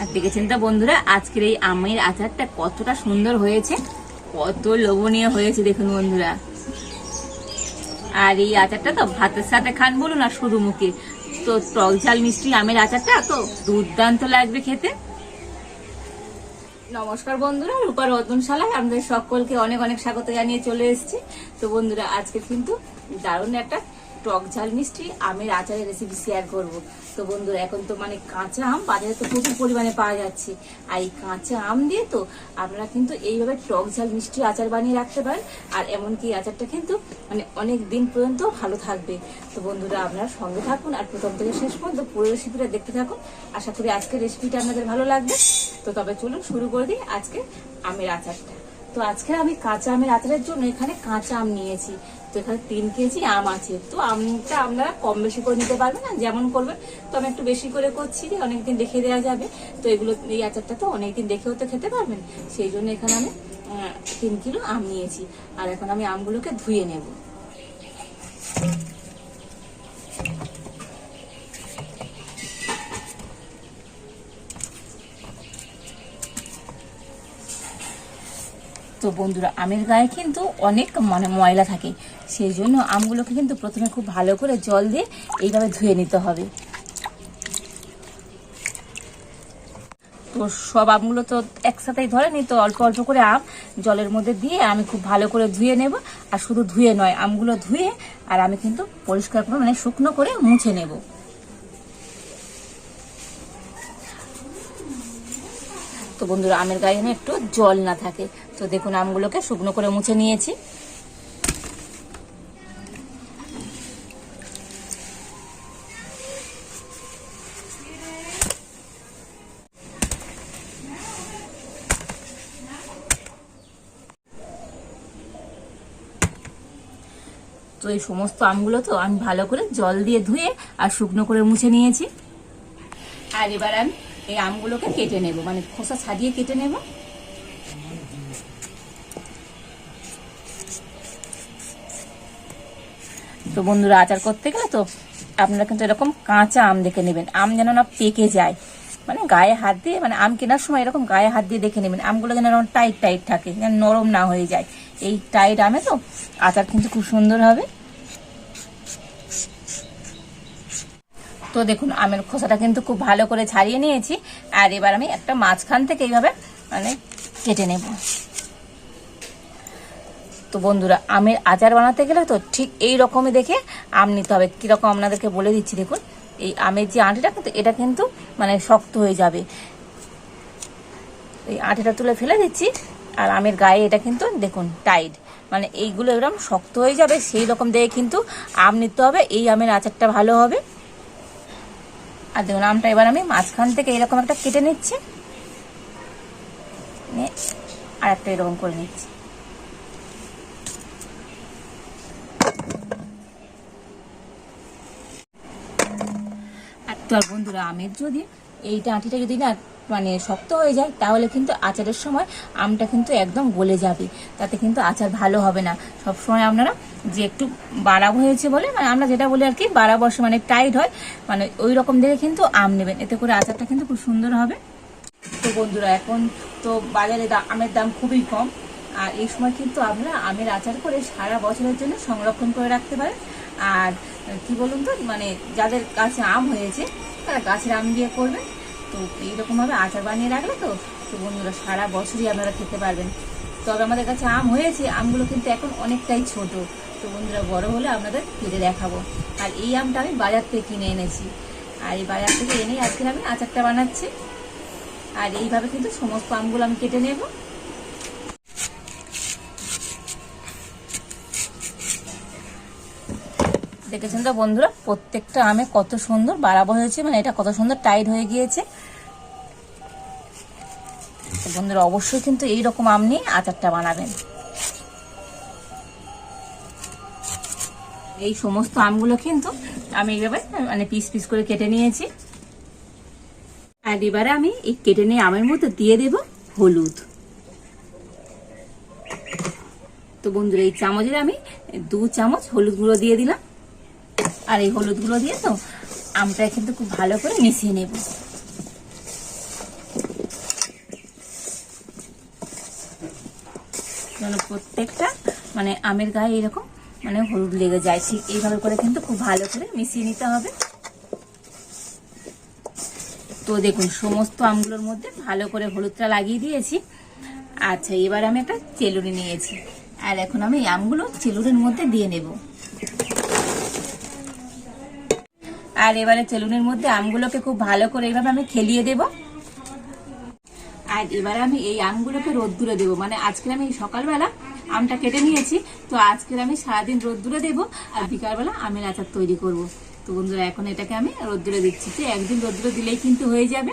আর দেখেছেন তো বন্ধুরা, আজকের এই আমের আচারটা কতটা সুন্দর হয়েছে, কত লোভনীয় হয়েছে দেখুন বন্ধুরা। আর এই আচারটা তো ভাতের সাথে খান বলুন আর শুধু মুখে তো টক ঝাল মিষ্টি আমের আচারটা তো দুর্দান্ত লাগবে খেতে। নমস্কার বন্ধুরা রূপার রতনশালায় আমাদের সকলকে অনেক অনেক স্বাগত জানিয়ে চলে এসেছি। তো বন্ধুরা, আজকে কিন্তু দারুণ একটা টক ঝাল মিষ্টি আমের আচারের রেসিপি শেয়ার করব। তো বন্ধুরা এখন তো মানে কাঁচা আম বাজারে তো প্রচুর পরিমাণে পাওয়া যাচ্ছে। আর এই কাঁচা আম দিয়ে তো আপনারা কিন্তু এইভাবে টক ঝাল, মিষ্টি আচার বানিয়ে রাখতে পারেন। আর এমনকি আচারটা কিন্তু মানে অনেক দিন পর্যন্ত ভালো থাকবে। তো বন্ধুরা, আপনারা সঙ্গে থাকুন আর প্রথম থেকে শেষ পর্যন্ত পুরো রেসিপিটা দেখতে থাকুন। আশা করি আজকের রেসিপিটা আপনাদের ভালো লাগবে। তো তবে চলুন শুরু করে দিই আজকে আমের আচারটা। তো আজকে আমি কাঁচা আমের আচারের জন্য এখানে কাঁচা আম নিয়েছি। তো এখানে তিন কেজি আম আছে। তো আমটা আপনারা কম বেশি করে নিতে পারবেন না, যেমন করবেন। তো আমি একটু বেশি করে করছি যে অনেকদিন দেখে দেওয়া যাবে। তো এগুলো, এই আচারটা তো অনেকদিন দেখেও তো খেতে পারবেন। সেই জন্য এখানে আমি তিন কিলো আম নিয়েছি। আর এখন আমি আমগুলোকে ধুয়ে নেব। তো বন্ধুরা, আমের গায়ে কিন্তু অনেক মানে ময়লা থাকে। সেই জন্য আমগুলোকে কিন্তু প্রথমে খুব ভালো করে জল দিয়ে এইভাবে ধুয়ে নিতে হবে। তো সব আমগুলো তো একসাথেই ধরেনি তো অল্প অল্প করে আম জলের মধ্যে দিয়ে আমি খুব ভালো করে ধুয়ে নেব। আর শুধু ধুয়ে নয়, আমগুলো ধুয়ে আর আমি কিন্তু পরিষ্কার করে মানে শুকনো করে মুছে নেব। তো বন্ধুরা, আমের গায়ে যেন একটু জল না থাকে। তো দেখুন, আমগুলোকে শুকনো করে মুছে নিয়েছি। তো এই সমস্ত আমগুলো তো আমি ভালো করে জল দিয়ে ধুয়ে আর শুকনো করে মুছে নিয়েছি। আর এবার আমি এই আমগুলোকে কেটে নেব। মানে খোসা ছাড়িয়ে কেটে নেব। তো বন্ধুরা, আচার করতে গেলে তো আপনারা কিন্তু এরকম কাঁচা আম দেখে নেবেন। আম যেন না পেকে যায়। মানে গায়ে হাত দিয়ে মানে আম কেনার সময় এরকম গায়ে হাত দিয়ে দেখে নেবেন। আমগুলো যেন টাইট টাইট থাকে, যেন নরম না হয়ে যায়। এই টাইট আমে তো আচার কিন্তু খুব সুন্দর হবে। তো দেখুন, আমের খোসাটা কিন্তু খুব ভালো করে ছাড়িয়ে নিয়েছি। আর এবার আমি একটা মাঝখান থেকে এইভাবে মানে কেটে নেব। তো বন্ধুরা, আমের আচার বানাতে গেলে তো ঠিক এই রকমই দেখে আম নিতে হবে। কীরকম আপনাদেরকে বলে দিচ্ছি, দেখুন, এই আমের যে আঁটিটা, কিন্তু এটা কিন্তু মানে শক্ত হয়ে যাবে। এই আঁটিটা তুলে ফেলে দিচ্ছি, আর আমের গায়ে এটা কিন্তু দেখুন টাইট মানে এইগুলো এরকম শক্ত হয়ে যাবে, সেই রকম দেখে কিন্তু আম নিতে হবে। এই আমের আচারটা ভালো হবে। আর দেখুন, আমটা এবার আমি মাঝখান থেকে এরকম একটা কেটে নিচ্ছি। আর একটা এরকম করে নিচ্ছি। আর বন্ধুরা, আমের যদি এইটা আঁটিটা যদি না মানে শক্ত হয়ে যায়, তাহলে কিন্তু আচারের সময় আমটা কিন্তু একদম গলে যাবে। তাতে কিন্তু আচার ভালো হবে না। সব সময় আপনারা যে একটু বাড়াবো হয়েছে বলে মানে আমরা যেটা বলি আর কি বাড়া বসে মানে টাইট হয় মানে ওই রকম দেখে কিন্তু আম নেবেন। এতে করে আচারটা কিন্তু খুব সুন্দর হবে। তো বন্ধুরা, এখন তো বাজারে আমের দাম খুবই কম। আর এই সময় কিন্তু আপনারা আমের আচার করে সারা বছরের জন্য সংরক্ষণ করে রাখতে পারেন। আর কি বলুন তো মানে যাদের কাছে আম হয়েছে, তারা গাছের আম দিয়ে করবেন। তো এইরকমভাবে আচার বানিয়ে রাখলে তো তো বন্ধুরা সারা বছরই আপনারা খেতে পারবেন। তবে আমাদের কাছে আম হয়েছে, আমগুলো কিন্তু এখন অনেকটাই ছোট। তো বন্ধুরা বড় হলে আপনাদের কেটে দেখাবো। আর এই আমটা আমি বাজার থেকে কিনে এনেছি। আর এই বাজার থেকে এনে আজকে আমি আচারটা বানাচ্ছি। আর এইভাবে কিন্তু সমস্ত আমগুলো আমি কেটে নেব। দেখেছেন তো বন্ধুরা? প্রত্যেকটা আমে কত সুন্দর বাড়াবো হয়েছে মানে এটা কত সুন্দর টাইট হয়ে গিয়েছে। বন্ধুরা, অবশ্যই কিন্তু এই রকম আম নিয়ে আচারটা বানাবেন। এই সমস্ত আমগুলো কিন্তু আমি এইভাবে মানে পিস পিস করে কেটে নিয়েছি। আর এবারে আমি এই কেটে নিয়ে আমের মধ্যে দিয়ে দেব হলুদ। তো বন্ধুরা, এই চামচের আমি দু চামচ হলুদ গুঁড়ো দিয়ে দিলাম। আর এই হলুদগুলো দিয়ে তো আমটা কিন্তু খুব ভালো করে মিশিয়ে নেব। মানে প্রত্যেকটা মানে আমের গায়ে এরকম মানে হলুদ লেগে যায়। ঠিক এইভাবে করে কিন্তু খুব ভালো করে মিশিয়ে নিতে হবে। তো দেখুন, সমস্ত আমগুলোর মধ্যে ভালো করে হলুদটা লাগিয়ে দিয়েছি। আচ্ছা এবার আমি একটা চেলুরি নিয়েছি। আর এখন আমি আমগুলো চেলুরির মধ্যে দিয়ে নেব। আর এবারে চেলুনের মধ্যে আমগুলোকে খুব ভালো করে এইভাবে আমি খেলিয়ে দেব। আর এবারে আমি এই আমগুলোকে রোদ্দুরে দেবো। মানে আজকে আমি সকালবেলা আমটা কেটে নিয়েছি, তো আজকে আমি সারাদিন রোদ্দুরে দেবো আর বিকালবেলা আমের আচার তৈরি করব। তো বন্ধুরা, এখন এটাকে আমি রোদ্দুরে দিচ্ছি। তো একদিন রোদ্দুরে দিলেই কিন্তু হয়ে যাবে।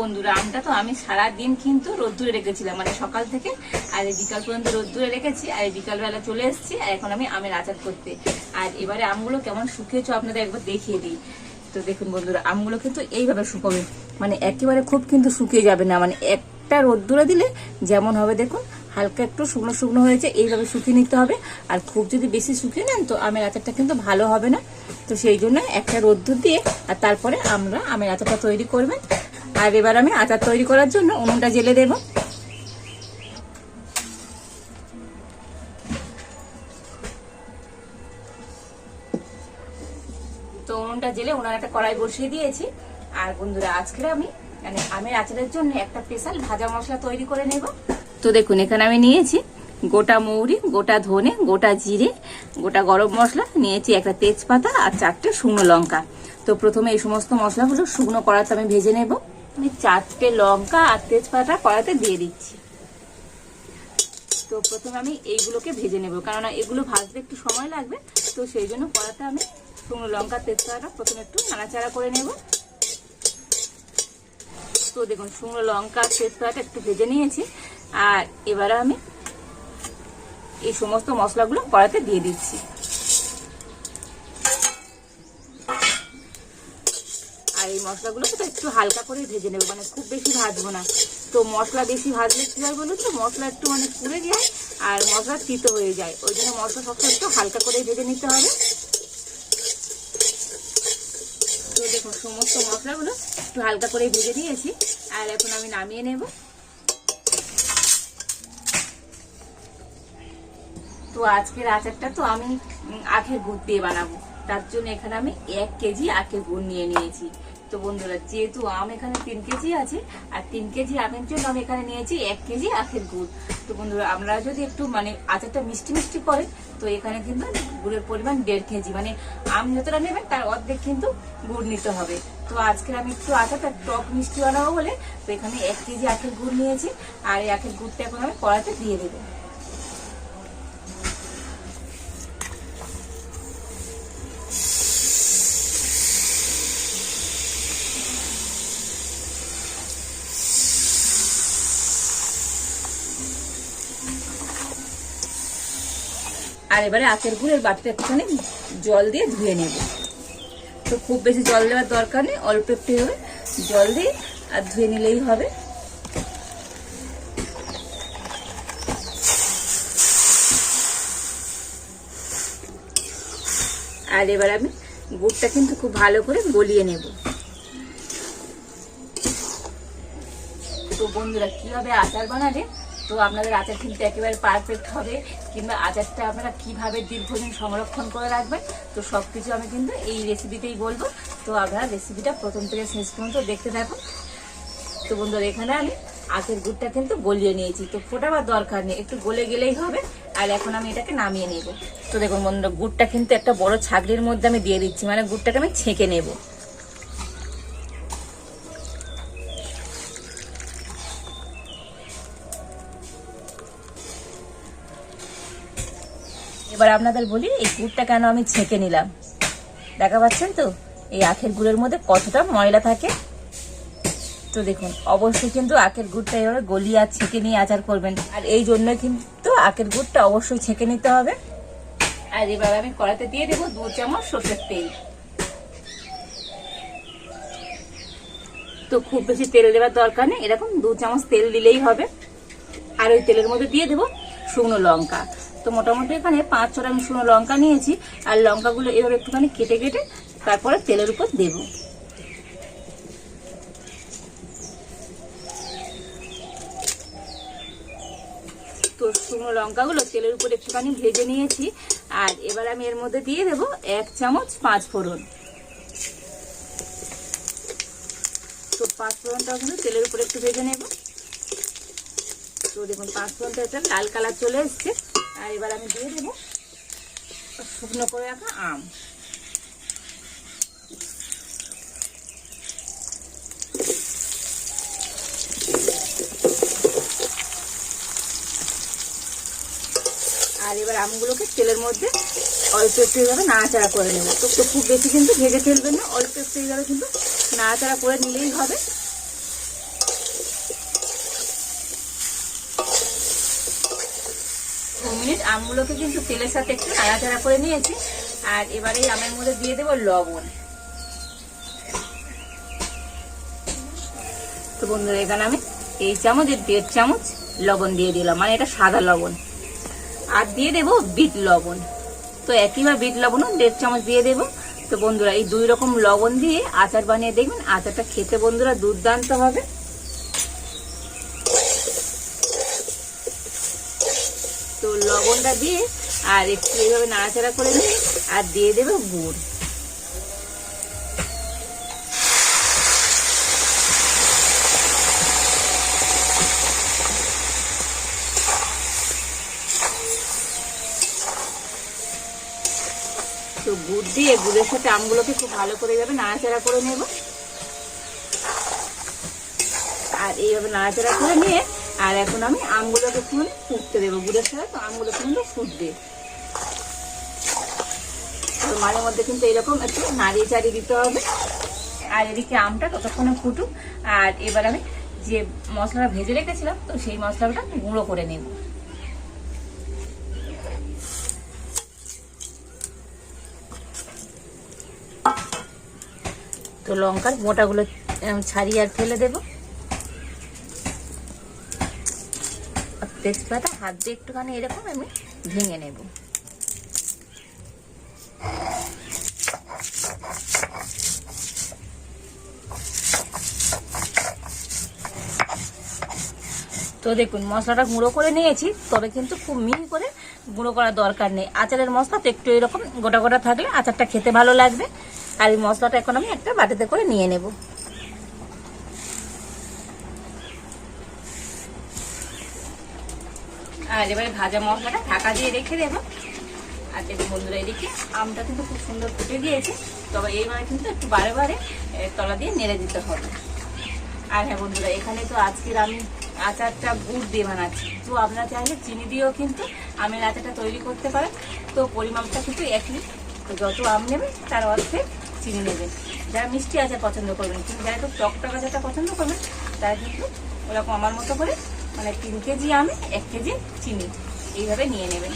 বন্ধুরা, আমটা তো আমি সারা দিন কিন্তু রোদ্দুরে রেখেছিলাম মানে সকাল থেকে, আর বিকাল পর্যন্ত রোদ্দুরে রেখেছি, আর বিকালবেলা চলে এসেছি, আর এখন আমি আমের আচার করতে। আর এবারে আমগুলো কেমন শুকিয়েছো আপনাদের একবার দেখিয়ে দিই। তো দেখুন বন্ধুরা, আমগুলো কিন্তু এইভাবে শুকাবে মানে একেবারে খুব কিন্তু শুকিয়ে যাবে না মানে একটা রোদ্দুরে দিলে যেমন হবে, দেখুন, হালকা একটু শুকনো শুকনো হয়েছে, এইভাবে শুকিয়ে নিতে হবে। আর খুব যদি বেশি শুকিয়ে নেন, তো আমের আচারটা কিন্তু ভালো হবে না। তো সেই জন্য একটা রোদ্দুর দিয়ে, আর তারপরে আমরা আমের আচারটা তৈরি করবেন। আর এবার আমি আচার তৈরি করার জন্য উনুনটা জেলে দেব। তো উনুনটা জেলে ওনার একটা কড়াই বসিয়ে দিয়েছি। আর বন্ধুরা আজকে আমি মানে আমের আচারের জন্য একটা স্পেশাল ভাজা মশলা তৈরি করে নেব। তো দেখুন, এখানে আমি নিয়েছি গোটা মৌরি, গোটা ধনে, গোটা জিরে, গোটা গরম মশলা, নিয়েছি একটা তেজপাতা আর চারটে শুকনো লঙ্কা। তো প্রথমে এই সমস্ত মশলাগুলো শুকনো কড়াতে আমি ভেজে নেব। আমি চারটে লঙ্কা আর তেজপাতা কড়াতে দিয়ে দিচ্ছি। তো প্রথমে আমি এইগুলোকে ভেজে নেব, কেননা এগুলো ভাজতে একটু সময় লাগবে, তো সেই জন্য কড়াতে আমি শুকনো লঙ্কা, তেজপাতা প্রথমে একটু নাড়াচাড়া করে নেব। তো দেখুন, শুকনো লঙ্কা আর তেজপাতা একটু ভেজে নিয়েছি, আর এবারে আমি এই সমস্ত মশলাগুলো কড়াতে দিয়ে দিচ্ছি। এই মশলাগুলোকে তো একটু হালকা করে ভেজে নেব মানে খুব বেশি ভাজবো না। তো মশলা বেশি ভাজলে কি হয় বলুন তো? মশলা একটু মানে পুড়ে যায় আর মশলা তিতো হয়ে যায়। ওই জন্য মশলা সবসময় একটু হালকা করে ভেজে নিতে হবে। তো দেখুন, সমস্ত মশলাগুলো একটু হালকা করে ভেজে নিয়েছি। আর এখন আমি নামিয়ে নেব। তো আজকের আচারটা তো আমি আখের গুড় দিয়ে বানাবো। তার জন্য এখানে আমি এক কেজি আখের গুড় নিয়ে নিয়েছি। তো বন্ধুরা, যেহেতু আম এখানে তিন কেজি আছে, আর তিন কেজি আমের জন্য আমি এখানে নিয়েছি এক কেজি আখের গুড়। তো বন্ধুরা আপনারা যদি একটু মানে আচারটা মিষ্টি মিষ্টি করেন তো এখানে কিন্তু গুড়ের পরিমাণ দেড় কেজি মানে আম যতটা নেবেন তার অর্ধেক কিন্তু গুড় নিতে হবে। তো আজকে আমি একটু আচারটা টক মিষ্টি বানাবো বলে, তো এখানে এক কেজি আখের গুড় নিয়েছি, আর এই আখের গুড়টা এখন আমি কড়াতে দিয়ে দেবো। আর এবারে আখের গুড়ের বাটিটা একটুখানি জল দিয়ে ধুয়ে নেব। তো খুব বেশি জল দেওয়ার দরকার নেই, অল্প একটু হবে। জল দিয়ে আর ধুয়ে নিলেই হবে। আর এবার আমি গুড়টা কিন্তু খুব ভালো করে গলিয়ে নেব। তো বন্ধুরা, কীভাবে আচার বানালে তো আপনাদের আচার কিন্তু একেবারে পারফেক্ট হবে, কিংবা আচারটা আপনারা কীভাবে দীর্ঘদিন সংরক্ষণ করে রাখবেন, তো সব কিছু আমি কিন্তু এই রেসিপিতেই বলব। তো আপনারা রেসিপিটা প্রথম থেকে শেষ পর্যন্ত দেখতে থাকুন। তো বন্ধুরা, এখানে আমি আখের গুড়টা কিন্তু গলিয়ে নিয়েছি। তো ফোটাবার দরকার নেই, একটু গলে গেলেই হবে। আর এখন আমি এটাকে নামিয়ে নেব। তো দেখুন বন্ধুরা, গুড়টা কিন্তু একটা বড় ছাগলির মধ্যে আমি দিয়ে দিচ্ছি মানে গুড়টাকে আমি ছেঁকে নেব। এবার আপনাদের বলি, এই গুড়টা কেন আমি ছেঁকে নিলাম? দেখা পাচ্ছেন তো? এই আখের গুড়ের মধ্যে কতটা ময়লা থাকে? তো দেখুন, অবশ্যই কিন্তু আখের গুড়টা এবার গলিয়ে আর ছেঁকে নিয়ে আচার করবেন। আর এই জন্য কিন্তু আখের গুড়টা অবশ্যই ছেঁকে নিতে হবে। আর এবার আমি কড়াতে দিয়ে দেবো দু চামচ সর্ষের তেল। তো খুব বেশি তেল দেওয়ার দরকার নেই, এরকম দু চামচ তেল দিলেই হবে। আর ওই তেলের মধ্যে দিয়ে দেবো শুকনো লঙ্কা। তো মোটামুটি এখানে পাঁচ ছটা আমি শুকনো লঙ্কা নিয়েছি, আর লঙ্কাগুলো এভাবে একটুখানি কেটে কেটে তারপরে তেলের উপর দেবো। তো শুকনো লঙ্কাগুলো তেলের উপর একটুখানি ভেজে নিয়েছি, আর এবার আমি এর মধ্যে দিয়ে দেব এক চামচ পাঁচ ফোড়ন। তো পাঁচ ফোড়নটাও কিন্তু তেলের উপর একটু ভেজে নেব। তো দেখুন, পাঁচ ফোড়নটা একটা লাল কালার চলে এসছে। আর এবার আমি দিয়ে দেবো শুকনো করে রাখা আম। আর এবার আমগুলোকে তেলের মধ্যে অল্প একটু এইভাবে নাড়াচাড়া করে নেব। তো খুব বেশি কিন্তু ভেজে ফেলবেন না, অল্প একটু এইভাবে কিন্তু নাড়াচাড়া করে নিলেই হবে দু মিনিট আমগুলোকে কিন্তু তেলের সাথে একটু নাড়াচাড়া করে নিয়েছি। আর এবারে আমের মধ্যে দিয়ে দেবো লবণ। তো বন্ধুরা, এখানে আমি এই চামচের দেড় চামচ লবণ দিয়ে দিলাম। মানে এটা সাদা লবণ। আর দিয়ে দেবো বিট লবণ। তো একইবার বিট লবণও দেড় চামচ দিয়ে দেবো। তো বন্ধুরা, এই দুই রকম লবণ দিয়ে আচার বানিয়ে দেখবেন, আচারটা খেতে বন্ধুরা দুর্দান্ত হবে তো লবণটা দিয়ে আর একটু এইভাবে নাড়াচাড়া করে নিয়ে আর দিয়ে দেবে গুড়। তো গুড় দিয়ে গুড়ের সাথে আমগুলোকে খুব ভালো করে যাবে নাড়াচাড়া করে নেব। আর এইভাবে নাড়াচাড়া করে নিয়ে আর এখন আমি আমগুলোকে একটু ফুটতে দেবো গুড়ের সাথে তো আমগুলো কিন্তু ফুটবে। তো মাঝে মধ্যে কিন্তু এরকম একটু নাড়িয়ে চাড়িয়ে দিতে হবে। আর এদিকে আমটা ততক্ষণে ফুটুক। আর এবার আমি যে মশলাটা ভেজে রেখেছিলাম, তো সেই মশলাটা গুঁড়ো করে নেব। তো লঙ্কার মোটাগুলো ছাড়িয়ে আর ফেলে দেবো। তেজপাতা, হাত দিয়ে একটুখানি এরকম আমি ভেঙে নেব। তো দেখুন, মশলাটা গুঁড়ো করে নিয়েছি, তবে কিন্তু খুব মিহি করে গুঁড়ো করার দরকার নেই। আচারের মশলা তো একটু এরকম গোটা গোটা থাকলে আচারটা খেতে ভালো লাগবে। আর এই মশলাটা এখন আমি একটা বাটিতে করে নিয়ে নেব। আর এবারে ভাজা মশলাটা ঢাকা দিয়ে রেখে দেবো। আর দেখুন বন্ধুরা, এদিকে আমটা কিন্তু খুব সুন্দর ফুটে গিয়েছে। তবে এইবারে কিন্তু একটু বারে বারে তলা দিয়ে নেড়ে দিতে হবে। আর হ্যাঁ বন্ধুরা, এখানে তো আজকের আমি আচারটা গুড় দিয়ে বানাচ্ছি। তো আপনারা চাইলে চিনি দিয়েও কিন্তু আমের আচারটা তৈরি করতে পারেন। তো পরিমাপটা কিন্তু একই। তো যত আম নেবেন, তার অর্থে চিনি নেবেন। যারা মিষ্টি আচার পছন্দ করবেন, কিন্তু যারা একটু টক টক আচারটা পছন্দ করবেন, তারা কিন্তু ওরকম আমার মতো করে মানে তিন কেজি আমি, এক কেজি চিনি। এইভাবে নিয়ে নেবেন।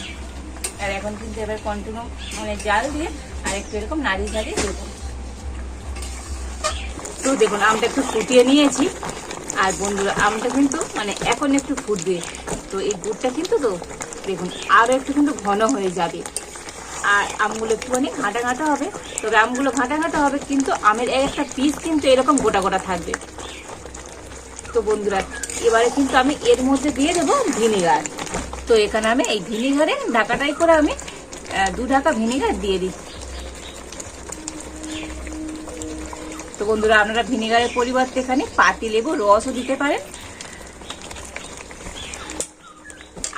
আর এখন কিন্তু এবার কন্টিনিউ মানে জাল দিয়ে আর একটু এরকম নাড়িয়ে ঝাড়িয়ে দেবো। তো দেখুন, আমটা একটু ফুটিয়ে নিয়েছি। আর বন্ধুরা, আমটা কিন্তু মানে এখন একটু ফুটবে। তো এই গুড়টা কিন্তু তো দেখুন আরও একটু কিন্তু ঘন হয়ে যাবে। আর আমগুলো একটুখানি ঘাঁটা ঘাঁটা হবে। তবে আমগুলো ঘাঁটা ঘাঁটা হবে, কিন্তু আমের এক একটা পিস কিন্তু এরকম গোটা গোটা থাকবে। তো বন্ধুরা, এবারে কিন্তু আমি এর মধ্যে দিয়ে দেবো ভিনিগার। তো এখানে আমি এই ভিনিগারে ঢাকাটাই করে আমি দু ঢাকা ভিনিগার দিয়ে দিই তো বন্ধুরা, আপনারা ভিনিগারের পরিবর্তে এখানে পাতি লেবু, রসও দিতে পারেন।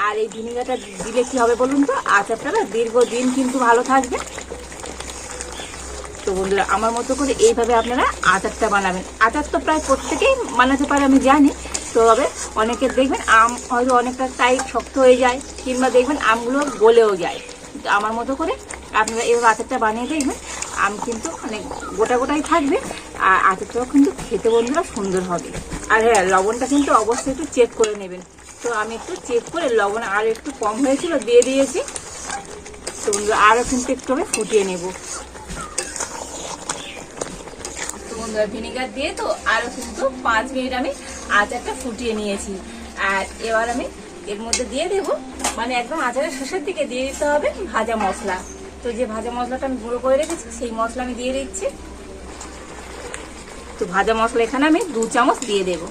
আর এই ভিনিগারটা দিলে কি হবে বলুন তো? আচারটা দীর্ঘদিন কিন্তু ভালো থাকবে তো বন্ধুরা, আমার মতো করে এইভাবে আপনারা আচারটা বানাবেন। আচার তো প্রায় প্রত্যেকেই বানাতে পারে, আমি জানি। তো তবে অনেকের দেখবেন আম হয়তো অনেকটা টাইট, শক্ত হয়ে যায়, কিংবা দেখবেন আমগুলো গলেও যায়। আমার মতো করে আপনারা এইভাবে আচারটা বানিয়ে দেখবেন, আম কিন্তু মানে গোটা গোটাই থাকবে, আর আচারটাও কিন্তু খেতে বন্ধুরা সুন্দর হবে। আর হ্যাঁ লবণটা কিন্তু অবশ্যই একটু চেক করে নেবেন। তো আমি একটু চেক করে লবণ আর একটু কম হয়েছিল, দিয়ে দিয়েছি। তো আরও কিন্তু একটু আমি ফুটিয়ে নেব তো বন্ধুরা ভিনেগার দিয়ে তো আরও কিন্তু পাঁচ মিনিট আমি আচারটা ফুটিয়ে নিয়েছি। আর এবার আমি এর মধ্যে দিয়ে দেব মানে একদম আচারের শেষের দিকে দিয়ে দিতে হবে ভাজা মশলা। তো যে ভাজা মশলাটা আমি গুঁড়ো করে রেখেছি, সেই মশলা আমি দিয়ে দিচ্ছি। তো ভাজা মশলা এখানে আমি দু চামচ দিয়ে দেব।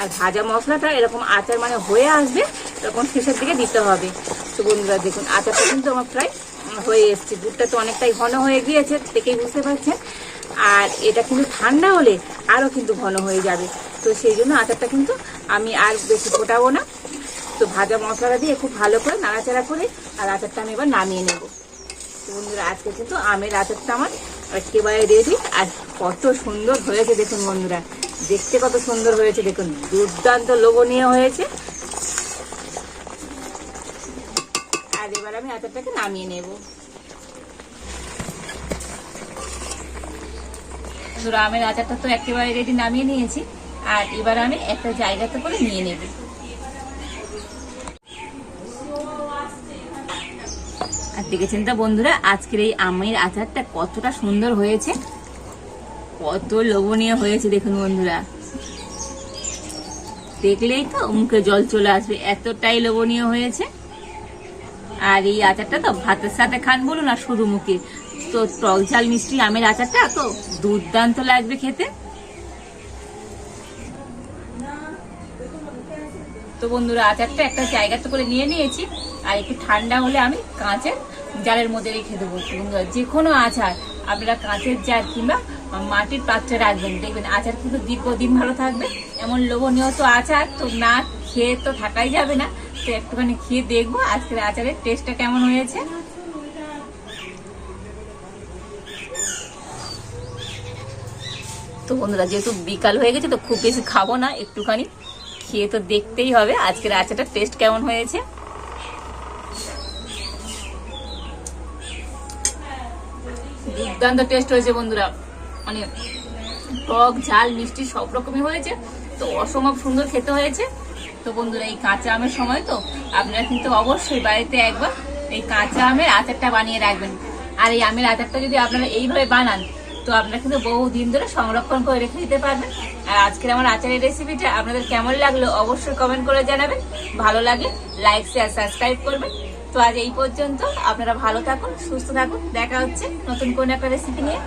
আর ভাজা মশলাটা এরকম আচার মানে হয়ে আসবে, তখন শেষের দিকে দিতে হবে। তো বন্ধুরা, দেখুন, আচারটা কিন্তু আমার প্রায় হয়ে এসছে। দুধটা তো অনেকটাই ঘন হয়ে গিয়েছে, দেখেই বুঝতে পারছেন। আর এটা কিন্তু ঠান্ডা হলে আরও কিন্তু ঘন হয়ে যাবে। তো সেই জন্য আচারটা কিন্তু আমি আর বেশি ফোটাবো না। তো ভাজা মশলাটা দিয়ে খুব ভালো করে নাড়াচাড়া করে আর আচারটা আমি এবার নামিয়ে নেব। তো বন্ধুরা, আজকে কিন্তু আমের আচারটা আমার একেবারে রেডি আর কত সুন্দর হয়েছে দেখুন বন্ধুরা। দেখতে কত সুন্দর হয়েছে দেখুন। দুর্দান্ত লোভনীয় হয়েছে আর এবার আমি আচারটাকে নামিয়ে নেব। আমের আচারটা তো একেবারে রেডি নামিয়ে নিয়েছি। আর এবার আমি একটা জায়গাতে করে নিয়ে নেব। আর দেখেছেন তো বন্ধুরা, আজকের এই আমের আচারটা কতটা সুন্দর হয়েছে। কত লোভনীয় হয়েছে দেখুন বন্ধুরা। দেখলেই তো মুখে জল চলে আসবে, এতটাই লোভনীয় হয়েছে। আর এই আচারটা তো ভাতের সাথে খান বলুন আর শুধু মুখে তো টক ঝাল মিষ্টি আমের আচারটা তো দুর্দান্ত লাগবে খেতে। তো বন্ধুরা, আচারটা একটা জায়গাতে করে নিয়ে নিয়েছি। আর একটু ঠান্ডা হলে আমি কাঁচের জালের মধ্যে রেখে দেবো। বন্ধুরা, যে কোনো আচার আপনারা কাঁচের জার কিংবা মাটির পাত্রে রাখবেন। দেখবেন আচার কিন্তু দীর্ঘদিন ভালো থাকবে। এমন লোভনীয় তো আচার তো না খেয়ে তো থাকাই যাবে না। তো একটুখানি খেয়ে দেখব আজকের আচারের টেস্টটা কেমন হয়েছে। তো বন্ধুরা, যেহেতু বিকাল হয়ে গেছে, তো খুব বেশি খাব না, একটুখানি খেয়ে তো দেখতেই হবে আজকের আচারটার টেস্ট কেমন হয়েছে। দুর্দান্ত টেস্ট হয়েছে বন্ধুরা। মানে টক, ঝাল, মিষ্টি সব রকমই হয়েছে। তো অসম্ভব সুন্দর খেতে হয়েছে। তো বন্ধুরা, এই কাঁচা আমের সময় তো আপনারা কিন্তু অবশ্যই বাড়িতে একবার এই কাঁচা আমের আচারটা বানিয়ে রাখবেন। আর এই আমের আচারটা যদি আপনারা এইভাবে বানান, তো আপনারা কিন্তু বহু দিন ধরে সংরক্ষণ করে রেখে দিতে পারবেন। আর আজকের আমার আচারের রেসিপিটা আপনাদের কেমন লাগল অবশ্যই কমেন্ট করে জানাবেন। ভালো লাগলে লাইক শেয়ার সাবস্ক্রাইব করবেন। তো আজ এই পর্যন্ত আপনারা ভালো থাকুন, সুস্থ থাকুন। দেখা হচ্ছে নতুন কোন একটা রেসিপি নিয়ে।